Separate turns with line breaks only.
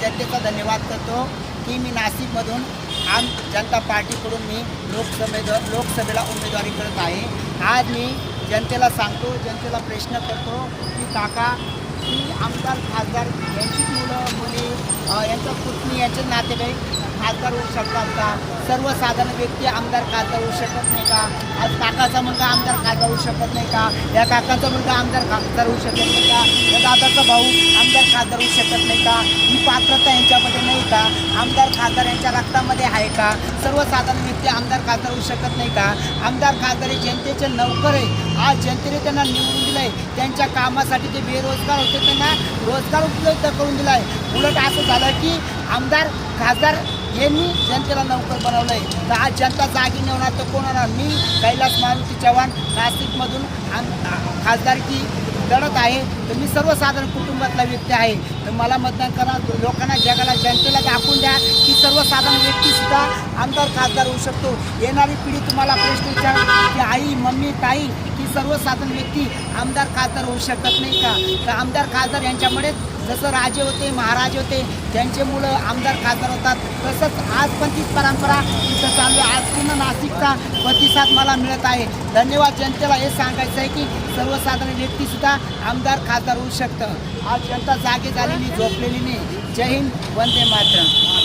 जनतेचा धन्यवाद करतो की मी नाशिकमधून आम जनता पार्टीकडून मी लोकसभेद लोकसभेला उमेदवारी करत आहे. आज मी जनतेला सांगतो जनतेला प्रश्न करतो की काका की आमदार खासदार यांची मुलं मुली यांचं पुतणी यांचे नातेवाईक खासदार होऊ शकतात का? सर्वसाधारण व्यक्ती आमदार खासदार होऊ शकत नाही का? आज काकाचा मुलगा आमदार खासदार होऊ शकत नाही का? या काकाचा मुलगा आमदार खासदार होऊ शकत नाही का? या दादाचा भाऊ आमदार खासदार होऊ शकत नाही का? ही पात्रता यांच्यामध्ये नाही का? आमदार खासदार यांच्या रक्तामध्ये आहे का? सर्वसाधारण व्यक्ती आमदार खासदार होऊ शकत नाही का? आमदार खासदार हे जनतेचे नौकर आहे. आज जनतेने त्यांना निवडून दिलंय. त्यांच्या कामासाठी जे बेरोजगार होते त्यांना रोजगार उपलब्ध करून दिलाय. उलट असं झालं की आमदार खासदार यांनी जनतेला नौकर बनवलंय. तर आज जनता जागी नेवणार तर कोण होणार? मी कैलास मारुती चव्हाण नाशिकमधून खासदारकी लढत आहे. तर मी सर्वसाधारण कुटुंबातला व्यक्ती आहे. तर मला मतदान करा लोकांना जगाला जनतेला दाखवून द्या. की सर्वसाधारण व्यक्तीसुद्धा आमदार खासदार होऊ शकतो. येणारी पिढी तुम्हाला प्रश्न विचार की आई मम्मी ताई ही सर्वसाधारण व्यक्ती आमदार खासदार होऊ शकत नाही का? तर आमदार खासदार यांच्यामुळे जसं राजे होते महाराजे होते त्यांचे मुलं आमदार खासदार होतात. तसंच आज पण तीच परंपरा तिथं चालू आज पूर्ण नाशिकचा प्रतिसाद मला मिळत आहे. धन्यवाद जनतेला हे सांगायचं आहे की सर्वसाधारण व्यक्तीसुद्धा आमदार खासदार होऊ शकतं. आज जनता जागे झालेली झोपलेली नाही. जय हिंद वंदे मातरम.